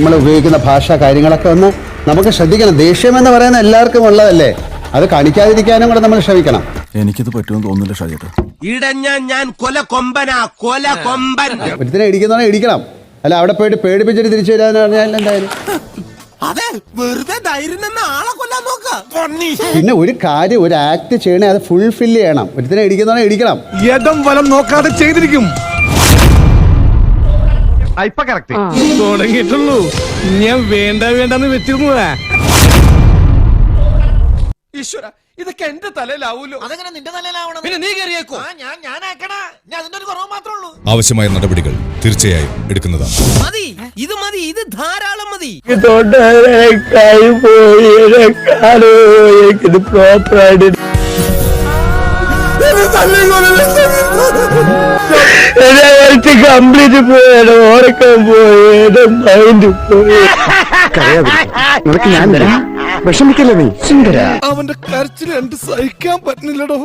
നമ്മൾ ഉപയോഗിക്കുന്ന ഭാഷ കാര്യങ്ങളൊക്കെ ഒന്ന് നമുക്ക് ശ്രദ്ധിക്കണം. ദേഷ്യം എന്ന് പറയുന്ന എല്ലാവർക്കും ഉള്ളതല്ലേ? അത് കാണിക്കാതിരിക്കാനും കൂടെ നമ്മൾ ശ്രമിക്കണം. എനിക്കിത് പറ്റുമെന്ന് തോന്നുന്നില്ല ഷാജേട്ടാ. ഇടഞ്ഞ ഞാൻ കൊല കൊമ്പനാ കൊല കൊമ്പൻ. ഒരുത്തിനെ ഇടിക്കുന്നവനെ ഇടിക്കണം. അല്ല അവിടെ പോയിട്ട് പേടിപ്പിച്ചിട്ട് തിരിച്ചു വരാന്ന് പറഞ്ഞാൽ എന്തായാലും. അതെ വെറുതെ ധൈര്യം നിന്ന് ആളെ കൊല്ലാൻ നോക്ക. പിന്നെ. ഒരു കാര്യം ഒരു ആക്ട് ചെയ്യണേ അത് ഫുൾഫിൽ ചെയ്യണം. ഒരുത്തിനെ ഇടിക്കുന്നവനെ ഇടിക്കണം. ഇടം വലം നോക്കാതെ ചെയ്തിരിക്കും. ഇപ്പൊ കറക്റ്റ് തുടങ്ങിയിട്ടുള്ളൂ ഞാൻ വേണ്ട വേണ്ടെന്ന് വെച്ചിരുന്നതാ ഈശ്വര ഇതൊക്കെ എന്റെ തലയിലാവൂലോ അതെങ്ങനെ നിന്റെ തലയിലാവണം പിന്നെ നീ കയറിയേക്കോ ആ, ഞാൻ ആക്കണാ ഞാൻ അതിന്റെ ഒരു കുറവ് മാത്രമേ ഉള്ളൂ ആവശ്യമായ നടപടികൾ തീർച്ചയായും എടുക്കുന്നതാണ് മതി ഇത് മതി ഇത് ധാരാളം മതി കംപ്ലീറ്റ് പോയത് ഓരക്കം പോയത് മൈൻഡ് പോയി. നിനക്ക് ഞാൻ വിഷമിക്കല്ലേ നീ? സുന്ദര. അവന്റെ കരച്ചിൽ രണ്ട് സഹിക്കാൻ പറ്റുന്നില്ലടോ.